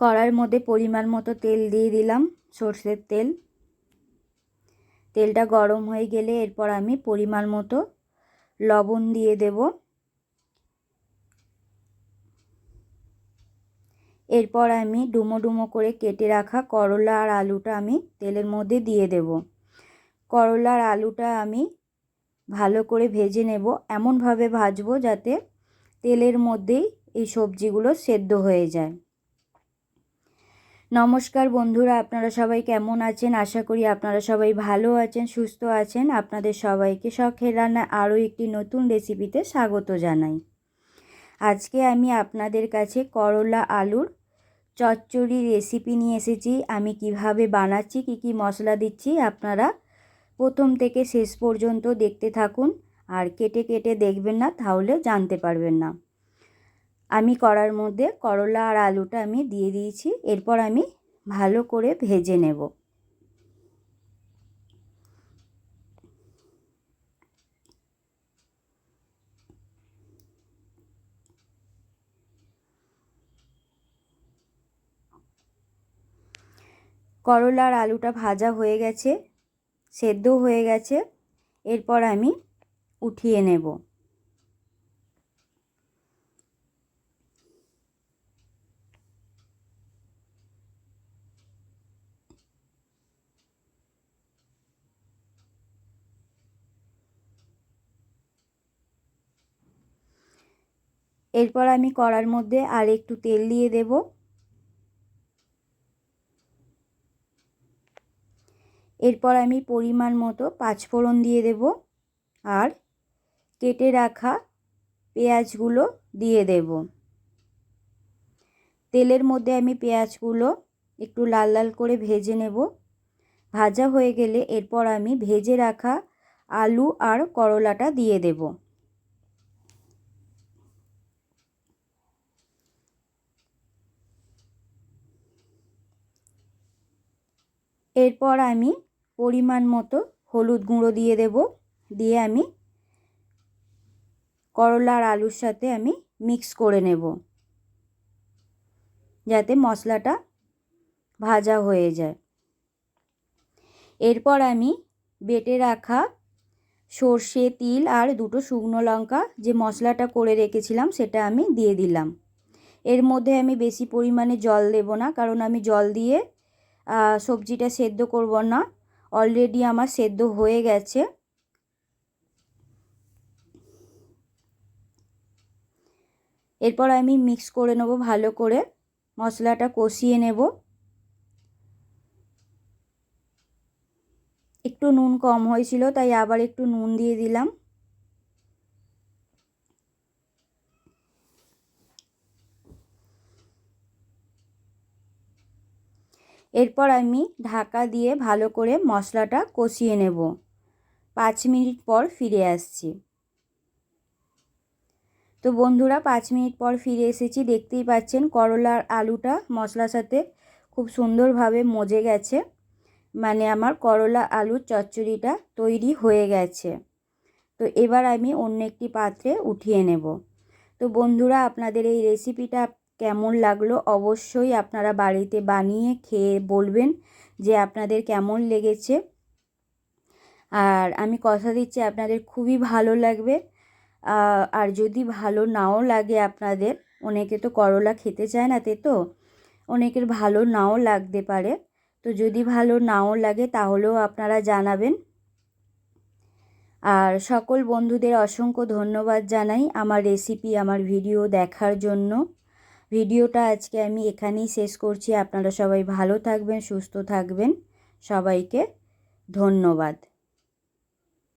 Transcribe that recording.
কড়ার মধ্যে পরিমাণ মতো তেল দিয়ে দিলাম, সর্ষের তেল। তেলটা গরম হয়ে গেলে এরপর আমি পরিমাণ মতো লবণ দিয়ে দেব। এরপর আমি ডুমো ডুমো করে কেটে রাখা করলা আর আলুটা আমি তেলের মধ্যে দিয়ে দেব। করলা আর আলুটা আমি ভালো করে ভেজে নেব। এমনভাবে ভাজবো যাতে তেলের মধ্যেই এই সবজিগুলো সেদ্ধ হয়ে যায়। নমস্কার বন্ধুরা, আপনারা সবাই কেমন আছেন? আশা করি আপনারা সবাই ভালো আছেন, সুস্থ আছেন। আপনাদের সবাইকে শখের রান্না আরও একটি নতুন রেসিপিতে স্বাগত জানাই। আজকে আমি আপনাদের কাছে করলা আলুর চচ্চড়ি রেসিপি নিয়ে এসেছি। আমি কীভাবে বানাচ্ছি, কি কি মশলা দিচ্ছি, আপনারা প্রথম থেকে শেষ পর্যন্ত দেখতে থাকুন। আর কেটে কেটে দেখবেন না, তাহলে জানতে পারবেন না। আমি কড়ার মধ্যে করলা আর আলুটা আমি দিয়ে দিয়েছি। এরপর আমি ভালো করে ভেজে নেব। করলা আর আলুটা ভাজা হয়ে গেছে সেদ্ধ হয়ে গেছে। এরপর আমি উঠিয়ে নেব। এরপর আমি কড়ার মধ্যে আর একটু তেল দিয়ে দেব। এরপর আমি পরিমাণ মতো পাঁচফোড়ন দিয়ে দেব আর কেটে রাখা পেঁয়াজগুলো দিয়ে দেব। তেলের মধ্যে আমি পেঁয়াজগুলো একটু লাল লাল করে ভেজে নেব। ভাজা হয়ে গেলে এরপর আমি ভেজে রাখা আলু আর করলাটা দিয়ে দেব। এরপর আমি পরিমাণ মতো হলুদ গুঁড়ো দিয়ে দেব। দিয়ে আমি করলা আর আলুর সাথে আমি মিক্স করে নেব। যাতে মশলাটা ভাজা হয়ে যায়। এরপর আমি বেটে রাখা সর্ষে, তিল আর দুটো শুকনো লঙ্কা যে মশলাটা করে রেখেছিলাম সেটা আমি দিয়ে দিলাম। এর মধ্যে আমি বেশি পরিমাণে জল দেব না, কারণ আমি জল দিয়ে সবজিটা সেদ্ধ করব না। অলরেডি আমার সেদ্ধ হয়ে গেছে। এরপর আমি মিক্স করে নেব ভালো করে। মশলাটা কষিয়ে নেব। একটু নুন কম হয়েছিল, তাই আবার একটু নুন দিয়ে দিলাম। এরপর আমি ঢাকা দিয়ে ভালো করে মশলাটা কষিয়ে নেব। পাঁচ মিনিট পর ফিরে আসছি। তো বন্ধুরা, পাঁচ মিনিট পর ফিরে এসেছি। দেখতেই পাচ্ছেন করলার আলুটা মশলার সাথে খুব সুন্দরভাবে মজে গেছে। মানে আমার করলা আলুর চচ্চড়িটা তৈরি হয়ে গেছে। তো এবার আমি অন্য একটি পাত্রে উঠিয়ে নেব। তো বন্ধুরা, আপনাদের এই রেসিপিটা কেমন লাগল অবশ্যই আপনারা বাড়িতে বানিয়ে খেয়ে বলবেন যে আপনাদের কেমন লেগেছে। আর আমি কথা দিচ্ছি, আপনাদের খুবই ভালো লাগবে। আর যদি ভালো নাও লাগে আপনাদের, অনেকে তো করলা খেতে চায় না তে তো, অনেকের ভালো নাও লাগতে পারে। তো যদি ভালো নাও লাগে তাহলেও আপনারা জানাবেন। আর সকল বন্ধুদের অসংখ্য ধন্যবাদ জানাই আমার রেসিপি আমার ভিডিও দেখার জন্য। ভিডিওটা আজকে আমি এখানেই শেষ করছি। আপনারা সবাই ভালো থাকবেন সুস্থ থাকবেন। সবাইকে ধন্যবাদ।